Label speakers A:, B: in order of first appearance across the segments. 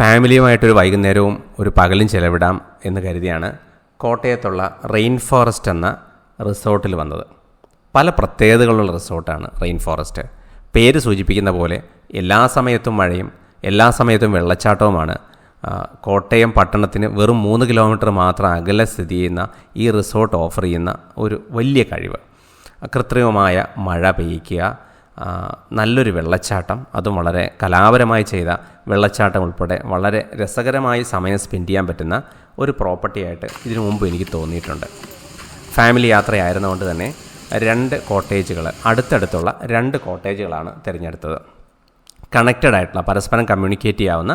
A: ഫാമിലിയുമായിട്ടൊരു വൈകുന്നേരവും ഒരു പകലും ചെലവിടാം എന്ന് കരുതിയാണ് കോട്ടയത്തുള്ള റെയിൻ ഫോറസ്റ്റ് എന്ന റിസോർട്ടിൽ വന്നത്. പല പ്രത്യേകതകളുള്ള റിസോർട്ടാണ് റെയിൻ ഫോറസ്റ്റ്. പേര് സൂചിപ്പിക്കുന്ന പോലെ എല്ലാ സമയത്തും മഴയും എല്ലാ സമയത്തും വെള്ളച്ചാട്ടവുമാണ്. കോട്ടയം പട്ടണത്തിന് വെറും മൂന്ന് കിലോമീറ്റർ മാത്രം അകലെ സ്ഥിതി ചെയ്യുന്ന ഈ റിസോർട്ട് ഓഫർ ചെയ്യുന്ന ഒരു വലിയ കഴിവ്. കൃത്രിമമായ മഴ പെയ്യിക്കുക നല്ലൊരു വെള്ളച്ചാട്ടം. അതും വളരെ കലാപരമായി ചെയ്ത വെള്ളച്ചാട്ടം ഉൾപ്പെടെ വളരെ രസകരമായി സമയം സ്പെൻഡ് ചെയ്യാൻ പറ്റുന്ന ഒരു പ്രോപ്പർട്ടിയായിട്ട് ഇതിനു മുമ്പ് എനിക്ക് തോന്നിയിട്ടുണ്ട്. ഫാമിലി യാത്രയായിരുന്നതുകൊണ്ട് തന്നെ രണ്ട് കോട്ടേജുകൾ അടുത്തടുത്തുള്ള രണ്ട് കോട്ടേജുകളാണ് തിരഞ്ഞെടുത്തത്. കണക്റ്റഡ് ആയിട്ടുള്ള പരസ്പരം കമ്മ്യൂണിക്കേറ്റ് ചെയ്യാവുന്ന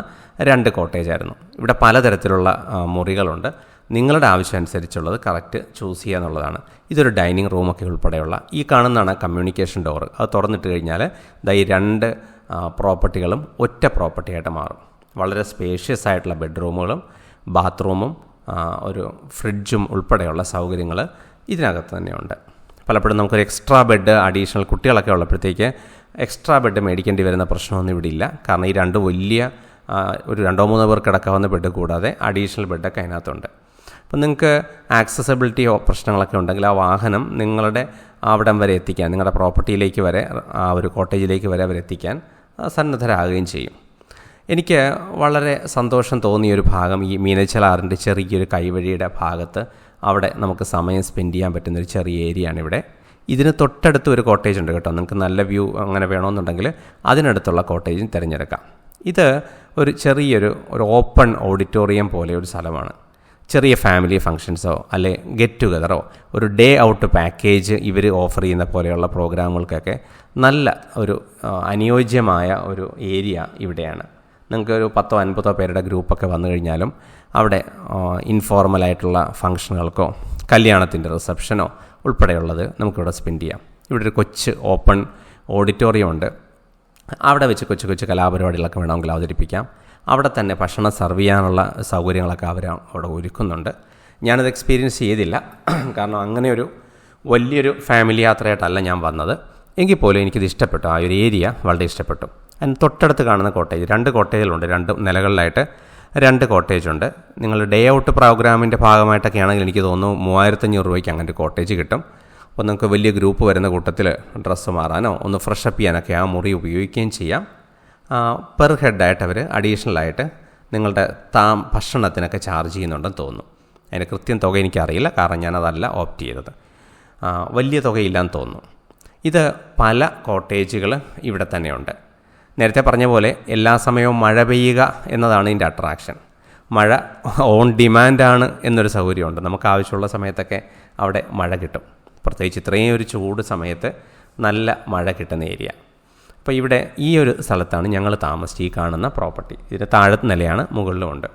A: രണ്ട് കോട്ടേജായിരുന്നു ഇവിടെ പലതരത്തിലുള്ള മുറികളുണ്ട്. നിങ്ങളുടെ ആവശ്യം അനുസരിച്ചുള്ളത് കറക്റ്റ് ചൂസ് ചെയ്യുക എന്നുള്ളതാണ്. ഇതൊരു ഡൈനിങ് റൂമൊക്കെ ഉൾപ്പെടെയുള്ള ഈ കാണുന്നതാണ് കമ്മ്യൂണിക്കേഷൻ ഡോർ. അത് തുറന്നിട്ട് കഴിഞ്ഞാൽ ഈ രണ്ട് പ്രോപ്പർട്ടികളും ഒറ്റ പ്രോപ്പർട്ടിയായിട്ട് മാറും. വളരെ സ്പേഷ്യസ് ആയിട്ടുള്ള ബെഡ്റൂമുകളും ബാത്റൂമും ഒരു ഫ്രിഡ്ജും ഉൾപ്പെടെയുള്ള സൗകര്യങ്ങൾ ഇതിനകത്ത് തന്നെയുണ്ട്. പലപ്പോഴും നമുക്കൊരു എക്സ്ട്രാ ബെഡ് അഡീഷണൽ കുട്ടികളൊക്കെ ഉള്ളപ്പോഴത്തേക്ക് എക്സ്ട്രാ ബെഡ് മേടിക്കേണ്ടി വരുന്ന പ്രശ്നമൊന്നും ഇവിടെ ഇല്ല. കാരണം ഈ രണ്ട് വലിയ ഒരു രണ്ടോ മൂന്നോ പേർ കിടക്കാവുന്ന ബെഡ് കൂടാതെ അഡീഷണൽ ബെഡൊക്കെ അതിനകത്തുണ്ട്. അപ്പം നിങ്ങൾക്ക് ആക്സസബിലിറ്റി പ്രശ്നങ്ങളൊക്കെ ഉണ്ടെങ്കിൽ ആ വാഹനം നിങ്ങളുടെ അവിടം വരെ എത്തിക്കാൻ നിങ്ങളുടെ പ്രോപ്പർട്ടിയിലേക്ക് വരെ ആ ഒരു കോട്ടേജിലേക്ക് വരെ അവരെത്തിക്കാൻ സന്നദ്ധരാകുകയും ചെയ്യും. എനിക്ക് വളരെ സന്തോഷം തോന്നിയ ഒരു ഭാഗം ഈ മീനച്ചലാറിന്റെ ചെറിയൊരു കൈവഴിയുടെ ഭാഗത്ത് അവിടെ നമുക്ക് സമയം സ്പെൻഡ് ചെയ്യാൻ പറ്റുന്ന ഒരു ചെറിയ ഏരിയയാണ് ഇവിടെ. ഇതിന് തൊട്ടടുത്ത് ഒരു കോട്ടേജ് ഉണ്ട് കേട്ടോ. നിങ്ങൾക്ക് നല്ല വ്യൂ അങ്ങനെ വേണമെന്നുണ്ടെങ്കിൽ അതിനടുത്തുള്ള കോട്ടേജും തിരഞ്ഞെടുക്കാം. ഇത് ഒരു ചെറിയൊരു ഒരു ഓപ്പൺ ഓഡിറ്റോറിയം പോലെ ഒരു സ്ഥലമാണ്. ചെറിയ ഫാമിലി ഫങ്ഷൻസോ അല്ലെ ഗെറ്റ് ടുഗതറോ ഒരു ഡേ ഔട്ട് പാക്കേജ് ഇവർ ഓഫർ ചെയ്യുന്ന പോലെയുള്ള പ്രോഗ്രാമുകൾക്കൊക്കെ നല്ല ഒരു അനുയോജ്യമായ ഒരു ഏരിയ ഇവിടെയാണ്. നിങ്ങൾക്ക് ഒരു പത്തോ അൻപതോ പേരുടെ ഗ്രൂപ്പൊക്കെ വന്നു കഴിഞ്ഞാലും അവിടെ ഇൻഫോർമലായിട്ടുള്ള ഫങ്ഷനുകൾക്കോ കല്യാണത്തിന്റെ റിസപ്ഷനോ ഉൾപ്പെടെയുള്ളത് നമുക്കിവിടെ സ്പെൻഡ് ചെയ്യാം. ഇവിടെ ഒരു കൊച്ച് ഓപ്പൺ ഓഡിറ്റോറിയം ഉണ്ട്. അവിടെ വെച്ച് കൊച്ചു കൊച്ചു കലാപരിപാടികളൊക്കെ വേണമെങ്കിൽ അവതരിപ്പിക്കാം. അവിടെ തന്നെ ഭക്ഷണം സെർവ് ചെയ്യാനുള്ള സൗകര്യങ്ങളൊക്കെ അവർ അവിടെ ഒരുക്കുന്നുണ്ട്. ഞാനത് എക്സ്പീരിയൻസ് ചെയ്തില്ല. കാരണം അങ്ങനെയൊരു വലിയൊരു ഫാമിലി യാത്രയായിട്ടല്ല ഞാൻ വന്നത്. എങ്കിൽ പോലും എനിക്കിത് ഇഷ്ടപ്പെട്ടു. ആ ഒരു ഏരിയ വളരെ ഇഷ്ടപ്പെട്ടു. അതിന് തൊട്ടടുത്ത് കാണുന്ന കോട്ടേജ് രണ്ട് കോട്ടേജിലുണ്ട് രണ്ട് നിലകളിലായിട്ട് രണ്ട് കോട്ടേജ് ഉണ്ട് നിങ്ങൾ ഡേ ഔട്ട് പ്രോഗ്രാമിന്റെ ഭാഗമായിട്ടൊക്കെ ആണെങ്കിൽ എനിക്ക് തോന്നുന്നു മൂവായിരത്തഞ്ഞൂറ് രൂപയ്ക്ക് അങ്ങനെ ഒരു കോട്ടേജ് കിട്ടും. അപ്പോൾ നിങ്ങൾക്ക് വലിയ ഗ്രൂപ്പ് വരുന്ന കൂട്ടത്തിൽ ഡ്രസ്സ് മാറാനോ ഒന്ന് ഫ്രഷപ്പ് ചെയ്യാനൊക്കെ ആ മുറി ഉപയോഗിക്കുകയും ചെയ്യാം. പെർ ഹെഡായിട്ട് അവർ അഡീഷണലായിട്ട് നിങ്ങളുടെ താ ഭക്ഷണത്തിനൊക്കെ ചാർജ് ചെയ്യുന്നുണ്ടെന്ന് തോന്നുന്നു. അതിന്റെ കൃത്യം തുക എനിക്കറിയില്ല കാരണം ഞാനതല്ല ഓപ്റ്റ് ചെയ്തത്. വലിയ തുകയില്ലാന്ന് തോന്നുന്നു. ഇത് പല കോട്ടേജുകൾ ഇവിടെ തന്നെയുണ്ട്. നേരത്തെ പറഞ്ഞ പോലെ എല്ലാ സമയവും മഴ പെയ്യുക എന്നതാണ് ഇതിന്റെ അട്രാക്ഷൻ മഴ ഓൺ ഡിമാൻഡാണ് എന്നൊരു സൗകര്യമുണ്ട്. നമുക്ക് ആവശ്യമുള്ള സമയത്തൊക്കെ അവിടെ മഴ കിട്ടും. പ്രത്യേകിച്ച് ഇത്രയും ഒരു ചൂട് സമയത്ത് നല്ല മഴ കിട്ടുന്ന ഏരിയ അപ്പോൾ ഇവിടെ ഈ ഒരു സ്ഥലത്താണ് ഞങ്ങൾ താമസിച്ച് ഈ കാണുന്ന പ്രോപ്പർട്ടി ഇതിന്റെ താഴത്തെ നിലയാണ് മുകളിലുമുണ്ട്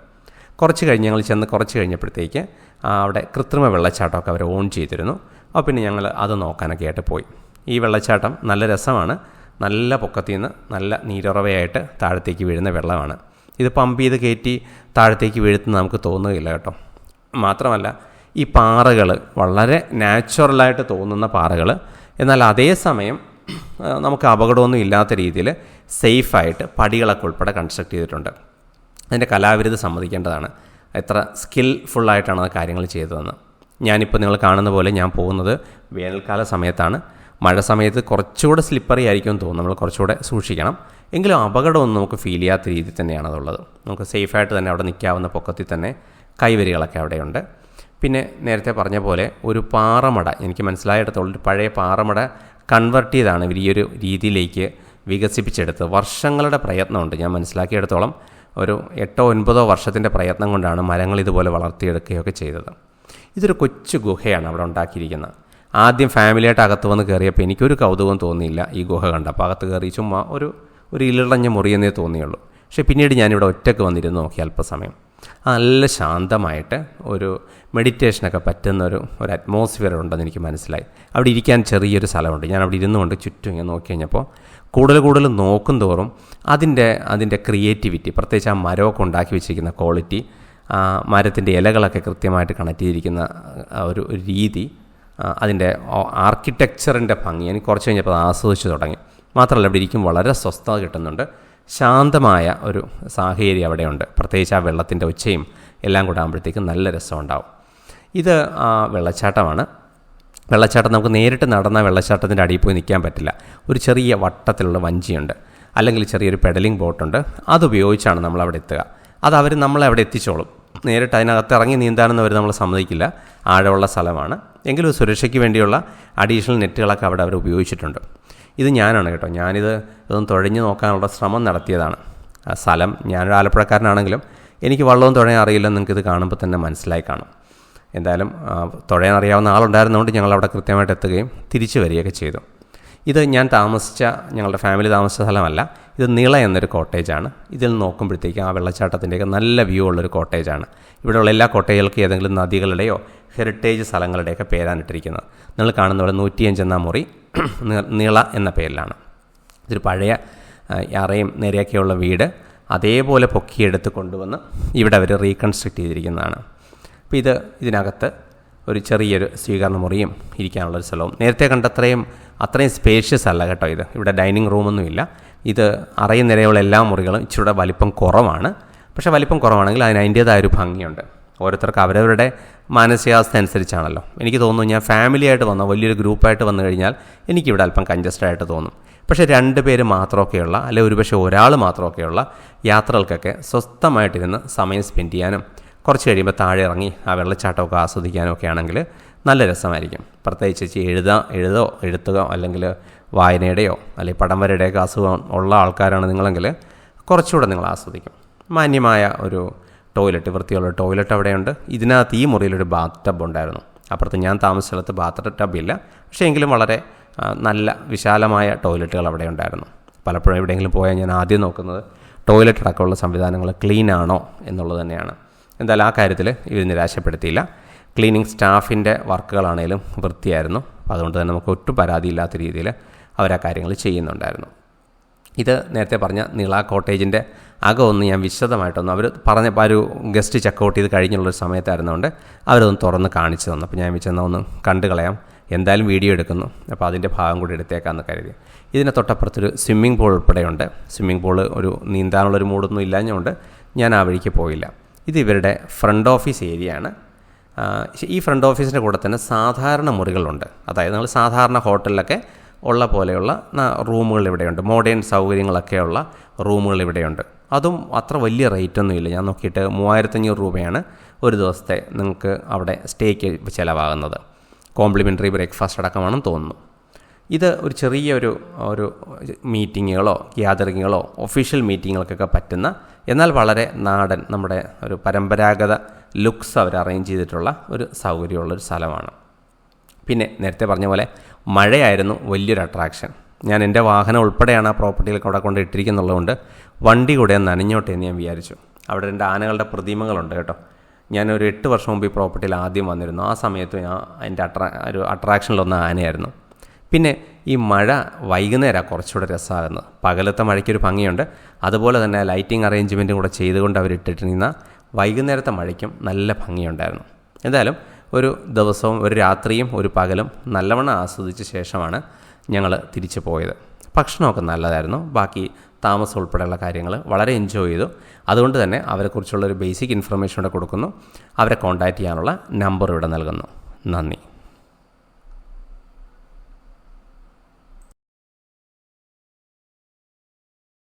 A: കുറച്ച് കഴിഞ്ഞ് ഞങ്ങൾ ചെന്ന് കുറച്ച് കഴിഞ്ഞപ്പോഴത്തേക്ക് അവിടെ കൃത്രിമ വെള്ളച്ചാട്ടമൊക്കെ അവർ ഓൺ ചെയ്തിരുന്നു. അപ്പോൾ പിന്നെ ഞങ്ങൾ അത് നോക്കാനൊക്കെ ആയിട്ട് പോയി. ഈ വെള്ളച്ചാട്ടം നല്ല രസമാണ്. നല്ല പൊക്കത്തിൽ നിന്ന് നല്ല നീരുറവയായിട്ട് താഴത്തേക്ക് വീഴുന്ന വെള്ളമാണ്. ഇത് പമ്പ് ചെയ്ത് കയറ്റി താഴത്തേക്ക് വീഴുത്തുന്ന നമുക്ക് തോന്നുകയില്ല കേട്ടോ. മാത്രമല്ല ഈ പാറകൾ വളരെ നാച്ചുറലായിട്ട് തോന്നുന്ന പാറകൾ എന്നാൽ അതേസമയം നമുക്ക് അപകടമൊന്നും ഇല്ലാത്ത രീതിയിൽ സേഫായിട്ട് പടികളൊക്കെ ഉൾപ്പെടെ കൺസ്ട്രക്ട് ചെയ്തിട്ടുണ്ട്. അതിന്റെ കലാവിരുത് സമ്മതിക്കേണ്ടതാണ്. എത്ര സ്കിൽഫുള്ളായിട്ടാണ് ആ കാര്യങ്ങൾ ചെയ്തതെന്ന്. ഞാനിപ്പോൾ നിങ്ങൾ കാണുന്ന പോലെ ഞാൻ പോകുന്നത് വേനൽക്കാല സമയത്താണ്. മഴ സമയത്ത് കുറച്ചുകൂടെ സ്ലിപ്പറി ആയിരിക്കും തോന്നുന്നു. നമ്മൾ കുറച്ചുകൂടെ സൂക്ഷിക്കണം. എങ്കിലും അപകടമൊന്നും നമുക്ക് ഫീൽ ചെയ്യാത്ത രീതിയിൽ തന്നെയാണ് അതുള്ളത്. നമുക്ക് സേഫായിട്ട് തന്നെ അവിടെ നിൽക്കാവുന്ന പൊക്കത്തിൽ തന്നെ കൈവരികളൊക്കെ അവിടെയുണ്ട്. പിന്നെ നേരത്തെ പറഞ്ഞ പോലെ ഒരു പാറമട. എനിക്ക് മനസ്സിലായിടത്തോളം ഒരു പഴയ പാറമട കൺവെർട്ട് ചെയ്താണ് ഇവർ ഈ ഒരു രീതിയിലേക്ക് വികസിപ്പിച്ചെടുത്തത്. വർഷങ്ങളുടെ പ്രയത്നമുണ്ട്. ഞാൻ മനസ്സിലാക്കിയെടുത്തോളം ഒരു എട്ടോ ഒൻപതോ വർഷത്തിന്റെ പ്രയത്നം കൊണ്ടാണ് മരങ്ങൾ ഇതുപോലെ വളർത്തിയെടുക്കുകയൊക്കെ ചെയ്തത്. ഇതൊരു കൊച്ചു ഗുഹയാണ് അവിടെ ഉണ്ടാക്കിയിരിക്കുന്നത്. ആദ്യം ഫാമിലിയായിട്ട് അകത്ത് വന്ന് കയറിയപ്പോൾ എനിക്കൊരു കൗതുകം തോന്നിയില്ല ഈ ഗുഹ കണ്ടപ്പോൾ അകത്ത് കയറി ചുമ്മാ ഒരു ഒരു ഇളഞ്ഞ മുറിയെന്നേ തോന്നിയുള്ളൂ. പക്ഷേ പിന്നീട് ഞാനിവിടെ ഒറ്റയ്ക്ക് വന്നിരുന്നു നോക്കി അല്പസമയം. നല്ല ശാന്തമായിട്ട് ഒരു മെഡിറ്റേഷനൊക്കെ പറ്റുന്ന ഒരു ഒരു അറ്റ്മോസ്ഫിയർ ഉണ്ടെന്ന് എനിക്ക് മനസ്സിലായി. അവിടെ ഇരിക്കാൻ ചെറിയൊരു സ്ഥലമുണ്ട്. ഞാൻ അവിടെ ഇരുന്നു കൊണ്ട് ചുറ്റും ഇങ്ങനെ നോക്കി കഴിഞ്ഞപ്പോൾ കൂടുതൽ കൂടുതൽ നോക്കും തോറും അതിന്റെ അതിന്റെ ക്രിയേറ്റിവിറ്റി പ്രത്യേകിച്ച് ആ മരമൊക്കെ ഉണ്ടാക്കി വെച്ചിരിക്കുന്ന ക്വാളിറ്റി മരത്തിന്റെ ഇലകളൊക്കെ കൃത്യമായിട്ട് കണക്ട് ചെയ്തിരിക്കുന്ന ഒരു രീതി അതിന്റെ ആർക്കിടെക്ചറിന്റെ ഭംഗി എനിക്ക് കുറച്ച് കഴിഞ്ഞപ്പോൾ അത് ആസ്വദിച്ച് തുടങ്ങി. മാത്രമല്ല ഇവിടെ ഇരിക്കും വളരെ സ്വസ്ഥത കിട്ടുന്നുണ്ട്. ശാന്തമായ ഒരു സാഹചര്യം അവിടെയുണ്ട്. പ്രത്യേകിച്ച് ആ വെള്ളത്തിന്റെ ഉച്ചയും എല്ലാം കൂടെ ആകുമ്പോഴത്തേക്കും നല്ല രസമുണ്ടാവും. ഇത് വെള്ളച്ചാട്ടമാണ്. വെള്ളച്ചാട്ടം നമുക്ക് നേരിട്ട് നടന്ന വെള്ളച്ചാട്ടത്തിന്റെ അടിയിൽ പോയി നിൽക്കാൻ പറ്റില്ല. ഒരു ചെറിയ വട്ടത്തിലുള്ള വഞ്ചിയുണ്ട്. അല്ലെങ്കിൽ ചെറിയൊരു പെഡലിംഗ് ബോട്ടുണ്ട്. അതുപയോഗിച്ചാണ് നമ്മൾ അവിടെ എത്തുക. അത് അവർ നമ്മളെ അവിടെ എത്തിച്ചോളും. നേരിട്ട് അതിനകത്ത് ഇറങ്ങി നീന്താനൊന്നും അവർ നമ്മൾ സമ്മതിക്കില്ല. ആഴമുള്ള സ്ഥലമാണ്. എങ്കിലും സുരക്ഷയ്ക്ക് വേണ്ടിയുള്ള അഡീഷണൽ നെറ്റുകളൊക്കെ അവിടെ അവർ ഉപയോഗിച്ചിട്ടുണ്ട്. ഇത് ഞാനാണ് കേട്ടോ. ഞാനിത് ഇതൊന്ന് തുഴഞ്ഞു നോക്കാനുള്ള ശ്രമം നടത്തിയതാണ്. ആ സ്ഥലം ഞാനൊരു ആലപ്പുഴക്കാരനാണെങ്കിലും എനിക്ക് വള്ളവും തുഴയാൻ അറിയില്ലെന്ന് ഇത് കാണുമ്പോൾ തന്നെ മനസ്സിലായി കാണും. എന്തായാലും തുഴയാൻ അറിയാവുന്ന ആളുണ്ടായിരുന്നതുകൊണ്ട് ഞങ്ങൾ അവിടെ കൃത്യമായിട്ട് എത്തുകയും തിരിച്ചു വരികയൊക്കെ ചെയ്തു. ഇത് ഞാൻ താമസിച്ച ഞങ്ങളുടെ ഫാമിലി താമസിച്ച സ്ഥലമല്ല. ഇത് നിള എന്നൊരു കോട്ടേജാണ്. ഇതിൽ നോക്കുമ്പോഴത്തേക്കും ആ വെള്ളച്ചാട്ടത്തിന്റെയൊക്കെ നല്ല വ്യൂ ഉള്ളൊരു കോട്ടേജാണ്. ഇവിടെയുള്ള എല്ലാ കോട്ടേജുകൾക്കും ഏതെങ്കിലും നദികളുടെയോ ഹെറിറ്റേജ് സ്ഥലങ്ങളുടെയൊക്കെ പേരാണ് ഇട്ടിരിക്കുന്നത്. നിങ്ങൾ കാണുന്ന ഇവിടെ നൂറ്റിയഞ്ചെന്നാം മുറി നിള എന്ന പേരിലാണ്. ഇതൊരു പഴയ അറയും നിരയൊക്കെയുള്ള വീട്. അതേപോലെ പൊക്കിയെടുത്ത് കൊണ്ടുവന്ന് ഇവിടെ അവർ റീകൺസ്ട്രക്ട് ചെയ്തിരിക്കുന്നതാണ്. അപ്പോൾ ഇത് ഇതിനകത്ത് ഒരു ചെറിയൊരു സ്വീകരണ മുറിയും ഇരിക്കാനുള്ളൊരു സ്ഥലവും. നേരത്തെ കണ്ടത്രയും അത്രയും സ്പേഷ്യസ് അല്ല കേട്ടോ ഇത്. ഇവിടെ ഡൈനിങ് റൂമൊന്നുമില്ല ഇത് അറയും എല്ലാ മുറികളും ഇച്ചിരൂടെ വലിപ്പം കുറവാണ്. പക്ഷേ വലിപ്പം കുറവാണെങ്കിൽ അതിന് അതിന്റേതായ ഒരു ഭംഗിയുണ്ട്. ഓരോരുത്തർക്ക് അവരവരുടെ മാനസികാവസ്ഥ അനുസരിച്ചാണല്ലോ. എനിക്ക് തോന്നുന്നു ഞാൻ ഫാമിലി ആയിട്ട് വന്ന വലിയൊരു ഗ്രൂപ്പായിട്ട് വന്നു കഴിഞ്ഞാൽ എനിക്കിവിടെ അല്പം കഞ്ചസ്റ്റഡ് ആയിട്ട് തോന്നും. പക്ഷേ രണ്ട് പേര് മാത്രമൊക്കെയുള്ള അല്ലെങ്കിൽ ഒരുപക്ഷെ ഒരാൾ മാത്രമൊക്കെയുള്ള യാത്രകൾക്കൊക്കെ സ്വസ്ഥമായിട്ടിരുന്ന് സമയം സ്പെൻഡ് ചെയ്യാനും കുറച്ച് കഴിയുമ്പോൾ താഴെ ഇറങ്ങി ആ വെള്ളച്ചാട്ടമൊക്കെ ആസ്വദിക്കാനും ഒക്കെ ആണെങ്കിൽ നല്ല രസമായിരിക്കും. പ്രത്യേകിച്ച് എഴുതാ എഴുതോ എഴുത്തുകയോ അല്ലെങ്കിൽ വായനയുടെയോ അല്ലെങ്കിൽ പടം വരയുടെയൊക്കെ അസുഖം ഉള്ള ആൾക്കാരാണ് നിങ്ങളെങ്കിൽ കുറച്ചുകൂടെ നിങ്ങൾ ആസ്വദിക്കും. മാന്യമായ ഒരു ടോയ്ലറ്റ് വൃത്തിയുള്ള ടോയ്ലറ്റ് അവിടെയുണ്ട്. ഇതിനകത്ത് ഈ മുറിയിലൊരു ബാത്ത് ടബ് ഉണ്ടായിരുന്നു. അപ്പുറത്ത് ഞാൻ താമസ സ്ഥലത്ത് ബാത്ത് ഇല്ല. പക്ഷേ എങ്കിലും വളരെ നല്ല വിശാലമായ ടോയ്ലറ്റുകൾ അവിടെ ഉണ്ടായിരുന്നു. പലപ്പോഴും എവിടെയെങ്കിലും പോയാൽ ഞാൻ ആദ്യം നോക്കുന്നത് ടോയ്ലറ്റ് അടക്കമുള്ള സംവിധാനങ്ങൾ ക്ലീൻ ആണോ എന്നുള്ളത് തന്നെയാണ്. എന്തായാലും ആ കാര്യത്തിൽ ഇവർ നിരാശപ്പെടുത്തിയില്ല. ക്ലീനിങ് സ്റ്റാഫിന്റെ വർക്കുകളാണേലും വൃത്തിയായിരുന്നു. അപ്പോൾ അതുകൊണ്ട് തന്നെ നമുക്ക് ഒട്ടും പരാതിയില്ലാത്ത രീതിയിൽ അവർ ആ കാര്യങ്ങൾ ചെയ്യുന്നുണ്ടായിരുന്നു. ഇത് നേരത്തെ പറഞ്ഞ നീള കോട്ടേജിന്റെ അകമൊന്ന് ഞാൻ വിശദമായിട്ടൊന്ന് അവർ പറഞ്ഞ ഒരു ഗസ്റ്റ് ചെക്കൗട്ട് ചെയ്ത് കഴിഞ്ഞുള്ളൊരു സമയത്തായിരുന്നുകൊണ്ട് അവരൊന്ന് തുറന്ന് കാണിച്ചു തന്നു. അപ്പോൾ ഞാൻ വെച്ചെന്നാൽ ഒന്ന് കണ്ടു കളയാം. എന്തായാലും വീഡിയോ എടുക്കുന്നു. അപ്പോൾ അതിന്റെ ഭാഗം കൂടി എടുത്തേക്കാമെന്ന് കരുതി. ഇതിന് തൊട്ടപ്പുറത്തൊരു സ്വിമ്മിംഗ് പൂൾ ഉൾപ്പെടെയുണ്ട്. സ്വിമ്മിംഗ് പൂൾ ഒരു നീന്താനുള്ളൊരു മൂടൊന്നും ഇല്ലാഞ്ഞുകൊണ്ട് ഞാൻ ആ വഴിക്ക് പോയില്ല. ഇത് ഇവരുടെ ഫ്രണ്ട് ഓഫീസ് ഏരിയയാണ് ആണ്. ഈ ഫ്രണ്ട് ഓഫീസിന്റെ കൂടെ തന്നെ സാധാരണ മുറികളുണ്ട്. അതായത് നമ്മൾ സാധാരണ ഹോട്ടലിലൊക്കെ ഉള്ള പോലെയുള്ള റൂമുകൾ ഇവിടെയുണ്ട്. മോഡേൺ സൗകര്യങ്ങളൊക്കെയുള്ള റൂമുകൾ ഇവിടെയുണ്ട്. അതും അത്ര വലിയ റേറ്റൊന്നും ഇല്ല. ഞാൻ നോക്കിയിട്ട് മൂവായിരത്തഞ്ഞൂറ് രൂപയാണ് ഒരു ദിവസത്തെ നിങ്ങൾക്ക് അവിടെ സ്റ്റേക്ക് ചിലവാകുന്നത്. കോംപ്ലിമെന്ററി ബ്രേക്ക്ഫാസ്റ്റ് അടക്കമാണെന്ന് തോന്നുന്നു. ഇത് ഒരു ചെറിയ ഒരു ഒരു മീറ്റിങ്ങുകളോ ഗ്യാതറിങ്ങുകളോ ഒഫീഷ്യൽ മീറ്റിങ്ങുകൾക്കൊക്കെ പറ്റുന്ന എന്നാൽ വളരെ നാടൻ നമ്മുടെ ഒരു പരമ്പരാഗത ലുക്സ് അവർ അറേഞ്ച് ചെയ്തിട്ടുള്ള ഒരു സൗകര്യമുള്ളൊരു സ്ഥലമാണ്. പിന്നെ നേരത്തെ പറഞ്ഞ പോലെ മഴയായിരുന്നു വലിയൊരു അട്രാക്ഷൻ ഞാൻ എന്റെ വാഹനം ഉൾപ്പെടെയാണ് ആ പ്രോപ്പർട്ടിയിൽ അവിടെ കൊണ്ട് ഇട്ടിരിക്കുന്നുള്ളതുകൊണ്ട് വണ്ടി കൂടെ നനഞ്ഞോട്ടെ എന്ന് ഞാൻ വിചാരിച്ചു. അവിടെ രണ്ട് ആനകളുടെ പ്രതിമകളുണ്ട് കേട്ടോ. ഞാനൊരു എട്ട് വർഷം മുമ്പ് ഈ പ്രോപ്പർട്ടിയിൽ ആദ്യം വന്നിരുന്നു. ആ സമയത്ത് ഞാൻ അതിന്റെ അട്രാ ഒരു അട്രാക്ഷനിലൊന്ന് ആനയായിരുന്നു. പിന്നെ ഈ മഴ വൈകുന്നേരമാണ് കുറച്ചുകൂടെ രസമാകുന്നത്. പകലത്തെ മഴയ്ക്കൊരു ഭംഗിയുണ്ട്. അതുപോലെ തന്നെ ലൈറ്റിംഗ് അറേഞ്ച്മെന്റും കൂടെ ചെയ്തുകൊണ്ട് അവർ ഇട്ടിട്ടിരുന്ന വൈകുന്നേരത്തെ മഴയ്ക്കും നല്ല ഭംഗിയുണ്ടായിരുന്നു. എന്തായാലും ഒരു ദിവസവും ഒരു രാത്രിയും ഒരു പകലും നല്ലവണ്ണം ആസ്വദിച്ച ശേഷമാണ് ഞങ്ങൾ തിരിച്ചു പോയത്. ഭക്ഷണമൊക്കെ നല്ലതായിരുന്നു. ബാക്കി താമസം ഉൾപ്പെടെയുള്ള കാര്യങ്ങൾ വളരെ എൻജോയ് ചെയ്തു. അതുകൊണ്ട് തന്നെ അവരെക്കുറിച്ചുള്ള ഒരു ബേസിക് ഇൻഫർമേഷൻ ഇവിടെ കൊടുക്കുന്നു. അവരെ കോൺടാക്റ്റ് ചെയ്യാനുള്ള നമ്പർ ഇവിടെ നൽകുന്നു. നന്ദി.